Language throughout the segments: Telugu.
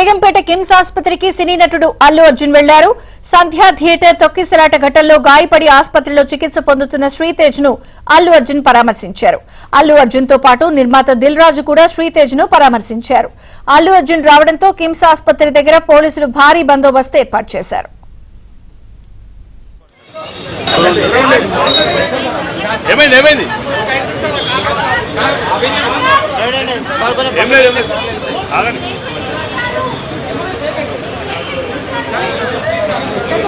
బేగంపేట కిమ్స్ ఆసుపత్రికి సినీ నటుడు అల్లు అర్జున్ వెళ్ళారు. సంధ్యా థియేటర్ తొక్కిసలాట ఘటనలో గాయపడి ఆసుపత్రిలో చికిత్స పొందుతున్న శ్రీతేజ్ను అల్లు అర్జున్ పరామర్శించారు. అల్లు అర్జున్తో పాటు నిర్మాత దిల్ రాజు కూడా శ్రీతేజ్ను పరామర్శించారు. అల్లు అర్జున్ రావడంతో కిమ్స్ ఆసుపత్రి దగ్గర పోలీసులు భారీ బందోబస్తు ఏర్పాటు చేశారు. ఏం లేదు ఏం లేదు ఆగండి సార్ సార్ ఇది ఇగే. ఆగండి, ఆగండి.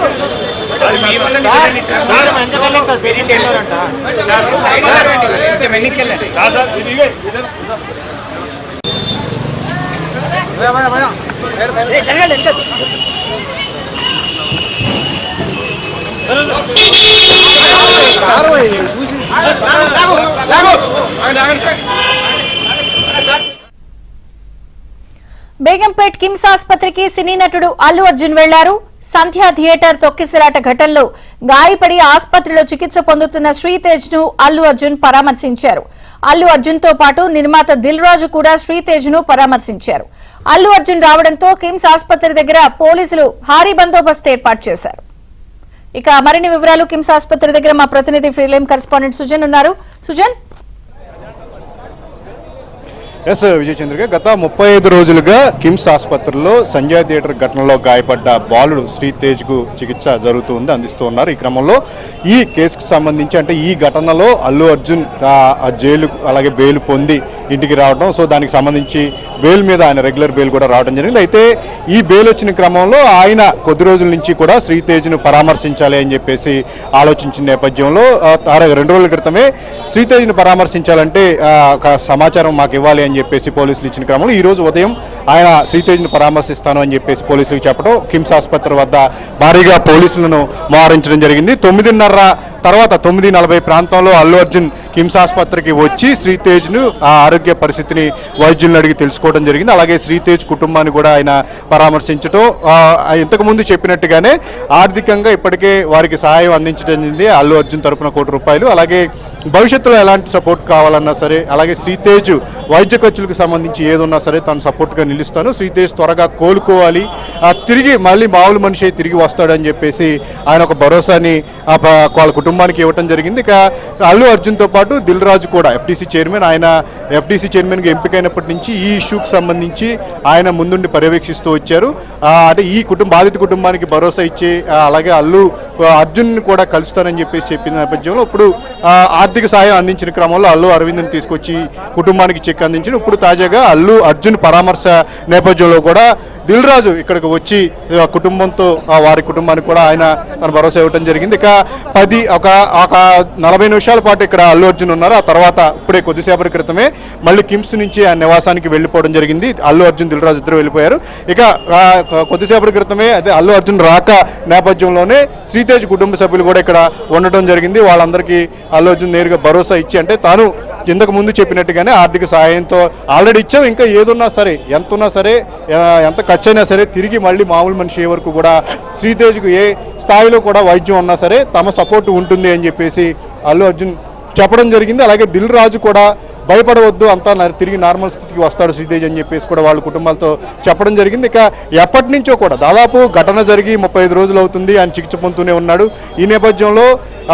బేగంపేట్ కిమ్స్ ఆసుపత్రికి సినీ నటుడు అల్లు అర్జున్ వెళ్ళారు. సంధ్యా థియేటర్ తొక్కిసలాట ఘటనలో గాయపడి ఆసుపత్రిలో చికిత్స పొందుతున్న శ్రీతేజ్ను అల్లు అర్జున్ పరామర్శించారు. అల్లు అర్జున్తో పాటు నిర్మాత దిల్ రాజు కూడా శ్రీతేజ్ను పరామర్శించారు. అల్లు అర్జున్ రావడంతో కిమ్స్ ఆసుపత్రి దగ్గర పోలీసులు భారీ బందోబస్తు ఏర్పాటు చేశారు. ఇక మరిన్ని వివరాలు కిమ్స్ ఆసుపత్రి దగ్గర మా ప్రతినిధి ఫిలిం కరెస్పాండెంట్ సుజన్ ఉన్నారు. సుజన్? ఎస్ విజయ్ చంద్రిక గత ముప్పై ఐదు రోజులుగా కిమ్స్ ఆసుపత్రిలో సంజయ్ థియేటర్ ఘటనలో గాయపడ్డ బాలుడు శ్రీతేజ్కు చికిత్స జరుగుతూ ఉంది అందిస్తూ ఉన్నారు ఈ క్రమంలో ఈ కేసుకు సంబంధించి అంటే ఈ ఘటనలో అల్లు అర్జున్ జైలు అలాగే బెయిల్ పొంది ఇంటికి రావడం సో దానికి సంబంధించి బెయిల్ మీద ఆయన రెగ్యులర్ బెయిల్ కూడా రావడం జరిగింది. అయితే ఈ బెయిల్ వచ్చిన క్రమంలో ఆయన కొద్ది రోజుల నుంచి కూడా శ్రీతేజ్ను పరామర్శించాలి అని చెప్పేసి ఆలోచించిన నేపథ్యంలో రెండు రోజుల క్రితమే శ్రీతేజ్ను పరామర్శించాలంటే ఒక సమాచారం మాకు ఇవ్వాలి అని చెప్పేసి పోలీసులు ఇచ్చిన క్రమంలో ఈ రోజు ఉదయం ఆయన శ్రీతేజ్ని పరామర్శిస్తాను అని చెప్పేసి పోలీసులకు చెప్పడం కిమ్స్ ఆసుపత్రి వద్ద భారీగా పోలీసులను మోహరించడం జరిగింది. తొమ్మిదిన్నర తర్వాత తొమ్మిది నలభై ప్రాంతంలో అల్లు అర్జున్ కిమ్స్ ఆసుపత్రికి వచ్చి శ్రీతేజ్ను ఆ ఆరోగ్య పరిస్థితిని వైద్యులను అడిగి తెలుసుకోవడం జరిగింది. అలాగే శ్రీతేజ్ కుటుంబాన్ని కూడా ఆయన పరామర్శించడం ఇంతకుముందు చెప్పినట్టుగానే ఆర్థికంగా ఇప్పటికే వారికి సహాయం అందించడం జరిగింది. అల్లు అర్జున్ తరపున కోటి రూపాయలు. అలాగే భవిష్యత్తులో ఎలాంటి సపోర్ట్ కావాలన్నా సరే అలాగే శ్రీతేజ్ వైద్య ఖర్చులకు సంబంధించి ఏదున్నా సరే తాను సపోర్ట్గా నిలుస్తాను. శ్రీతేజ్ త్వరగా కోలుకోవాలి. తిరిగి మళ్ళీ మామూలు మనిషి తిరిగి వస్తాడని చెప్పేసి ఆయన ఒక భరోసాని వాళ్ళ కుటుంబానికి ఇవ్వటం జరిగింది. ఇక అల్లు అర్జున్తో పాటు దిల్ రాజు కూడా ఎఫ్టీసీ చైర్మన్ ఆయన ఎఫ్డీసీ చైర్మన్గా ఎంపికైనప్పటి నుంచి ఈ ఇష్యూకి సంబంధించి ఆయన ముందుండి పర్యవేక్షిస్తూ వచ్చారు. అంటే ఈ కుటుంబ బాధిత కుటుంబానికి భరోసా ఇచ్చి అలాగే అల్లు అర్జున్ని కూడా కలుస్తానని చెప్పేసి చెప్పిన నేపథ్యంలో ఇప్పుడు ఆర్థిక సాయం అందించిన క్రమంలో అల్లు అరవింద్ని తీసుకొచ్చి కుటుంబానికి చెక్ అందించిన ఇప్పుడు తాజాగా అల్లు అర్జున్ పరామర్శ నేపథ్యంలో కూడా దిల్ రాజు ఇక్కడికి వచ్చి ఆ, కుటుంబంతో ఆ, వారి కుటుంబానికి కూడా ఆయన తన భరోసా ఇవ్వడం జరిగింది. ఇక పది ఒక ఒక నలభై నిమిషాల పాటు ఇక్కడ అల్లు అర్జున్ ఉన్నారు. ఆ తర్వాత ఇప్పుడే కొద్దిసేపటి క్రితమే మళ్ళీ కిమ్స్ నుంచి ఆ నివాసానికి వెళ్ళిపోవడం జరిగింది. అల్లు అర్జున్ దిల్ రాజు ఇద్దరు వెళ్ళిపోయారు. ఇక కొద్దిసేపటి క్రితమే అదే అల్లు అర్జున్ రాక నేపథ్యంలోనే శ్రీతేజ్ కుటుంబ సభ్యులు కూడా ఇక్కడ ఉండటం జరిగింది. వాళ్ళందరికీ అల్లు అర్జున్ నేరుగా భరోసా ఇచ్చి అంటే తాను ఇంతకు ముందు చెప్పినట్టుగానే ఆర్థిక సహాయంతో ఆల్రెడీ ఇచ్చాం. ఇంకా ఏదున్నా సరే ఎంత ఉన్నా సరే ఎంత ఖర్చు అయినా సరే తిరిగి మళ్ళీ మామూలు మనిషి వరకు కూడా శ్రీతేజ్కు ఏ స్థాయిలో కూడా వైద్యం ఉన్నా సరే తమ సపోర్ట్ ఉంటుంది అని చెప్పేసి అల్లు అర్జున్ చెప్పడం జరిగింది. అలాగే దిల్ రాజు కూడా భయపడవద్దు అంతా తిరిగి నార్మల్ స్థితికి వస్తాడు శ్రీతేజ్ అని చెప్పేసి కూడా వాళ్ళ కుటుంబాలతో చెప్పడం జరిగింది. ఇక ఎప్పటి నుంచో కూడా దాదాపు ఘటన జరిగి ముప్పై ఐదు రోజులు అవుతుంది ఆయన చికిత్స పొందుతూనే ఉన్నాడు. ఈ నేపథ్యంలో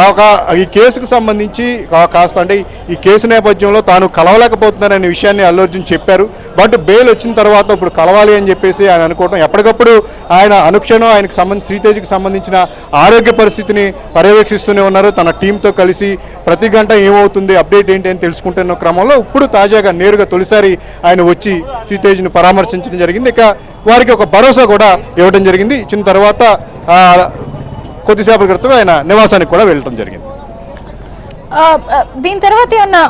ఒక ఈ కేసుకు సంబంధించి కాస్త అంటే ఈ కేసు నేపథ్యంలో తాను కలవలేకపోతున్నాననే విషయాన్ని అల్లు అర్జున్ చెప్పారు. బట్ బెయిల్ వచ్చిన తర్వాత ఇప్పుడు కలవాలి అని చెప్పేసి ఆయన అనుకోవడం ఎప్పటికప్పుడు ఆయన అనుక్షణం ఆయనకు సంబంధించి శ్రీతేజ్కి సంబంధించిన ఆరోగ్య పరిస్థితిని పర్యవేక్షిస్తూనే ఉన్నారు. తన టీంతో కలిసి ప్రతి గంట ఏమవుతుంది అప్డేట్ ఏంటి అని తెలుసుకుంటున్న క్రమంలో ఇప్పుడు తాజాగా నేరుగా తొలిసారి ఆయన వచ్చి శ్రీతేజ్ని పరామర్శించడం జరిగింది. ఇక వారికి ఒక భరోసా కూడా ఇవ్వడం జరిగింది. ఇచ్చిన తర్వాత ఆ, కొద్దిసేపటి క్రితం ఆయన నివాసానికి కూడా వెళ్ళటం జరిగింది. దీని తర్వాత ఏమన్నా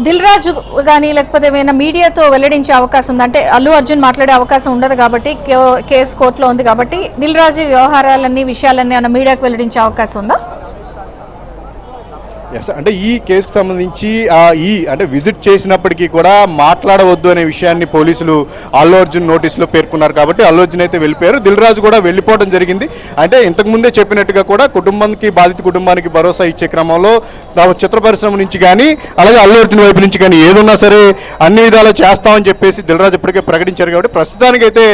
దిల్ రాజు కానీ లేకపోతే ఏమైనా మీడియాతో వెల్లడించే అవకాశం ఉంది? అంటే అల్లు అర్జున్ మాట్లాడే అవకాశం ఉండదు కాబట్టి కే- కేసు కోర్టులో ఉంది కాబట్టి దిల్ రాజు వ్యవహారాలన్నీ విషయాలన్నీ ఏమైనా మీడియాకు వెల్లడించే అవకాశం ఉందా? ఎస్ అంటే ఈ కేసుకు సంబంధించి ఈ అంటే విజిట్ చేసినప్పటికీ కూడా మాట్లాడవద్దు అనే విషయాన్ని పోలీసులు అల్లు అర్జున్ నోటీసులో పేర్కొన్నారు కాబట్టి అల్లు అర్జున్ అయితే వెళ్ళిపోయారు. దిల్ రాజు కూడా వెళ్ళిపోవడం జరిగింది. అంటే ఇంతకు ముందే చెప్పినట్టుగా కూడా కుటుంబానికి బాధిత కుటుంబానికి భరోసా ఇచ్చే క్రమంలో చిత్ర పరిశ్రమ నుంచి కానీ అలాగే అల్లు అర్జున్ వైపు నుంచి కానీ ఏదున్నా సరే అన్ని విధాలు చేస్తామని చెప్పేసి దిల్రాజు ఇప్పటికే ప్రకటించారు కాబట్టి ప్రస్తుతానికైతే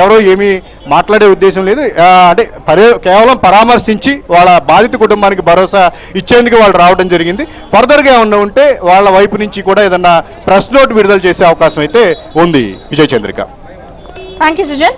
ఎవరో ఏమీ మాట్లాడే ఉద్దేశం లేదు. అంటే పరే కేవలం పరామర్శించి వాళ్ళ బాధిత కుటుంబానికి భరోసా ఇచ్చేందుకు వాళ్ళు రావడం జరిగింది. ఫర్దర్గా ఉన్న ఉంటే వాళ్ళ వైపు నుంచి కూడా ఏదన్నా ప్రెస్ నోట్ విడుదల చేసే అవకాశం అయితే ఉంది. Vijayachandrika thank you Sujan